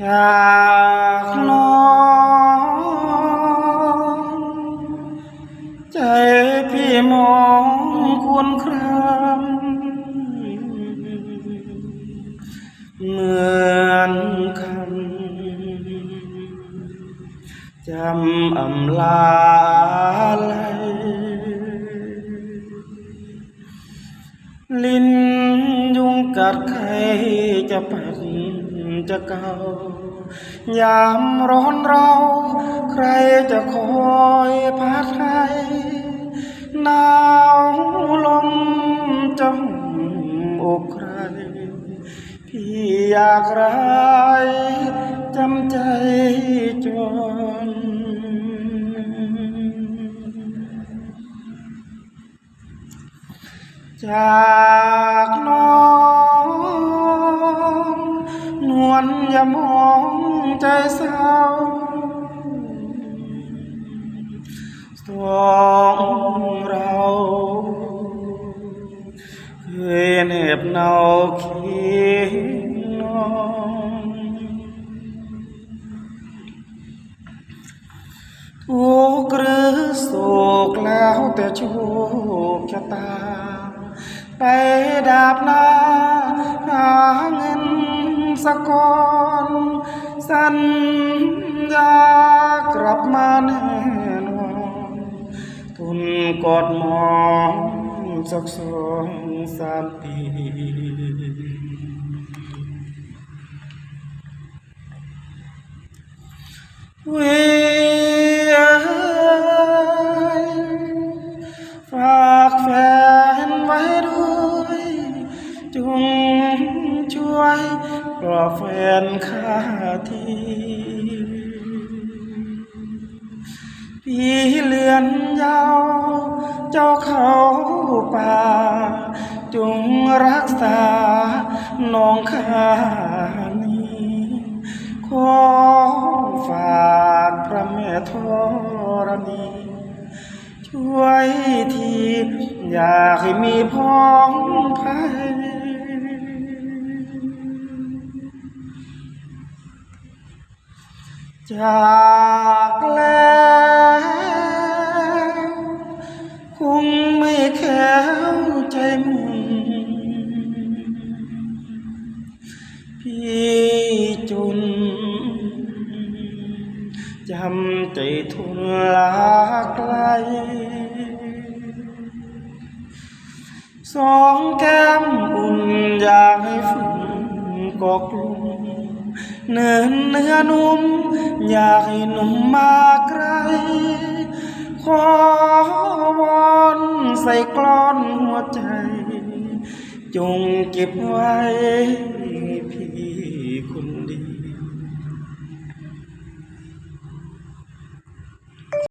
จากน้องใจพี่มองควรครามเหมือนคำจำอำลาไหลลิ้นยุงกัดใครจะปัด จะเก่ายามร้อนเราใครจะคอยพัดให้หนาวลมจมอกใคร พี่อยากไรจำใจจนจากน้อ มองใจเศร้าสองเราเคยเหน็บเนาเคียงนองทุกข์หรือโศกแล้วแต่โชคชะตา ไปดาบหน้าหา สกอน สัญญากลับมาแน่นอนทุนกอดหมองสักสองสามปีเวียฝากแฟนไว้ด้วยจงช่วย ปลอแฟนข้าทีพี่เลือนยาวเจ้าเขาป่า จงรักษาน้องข้านี้ขอฝากพระแม่ธรณีช่วยที อยากให้มีพ้องภัย จากแล้วคงไม่แข็งใจมุ่นพี่จุนจำใจทุนลาไกลสองแก้มอุ่นอยากให้ฝุ่นกอกลุ่ม เนินเนื้อนุ่ม อยากให้หนุ่มมาใกลขอวอนใส่กลอนหัวใจ จงเก็บไว้พี่คนเดียว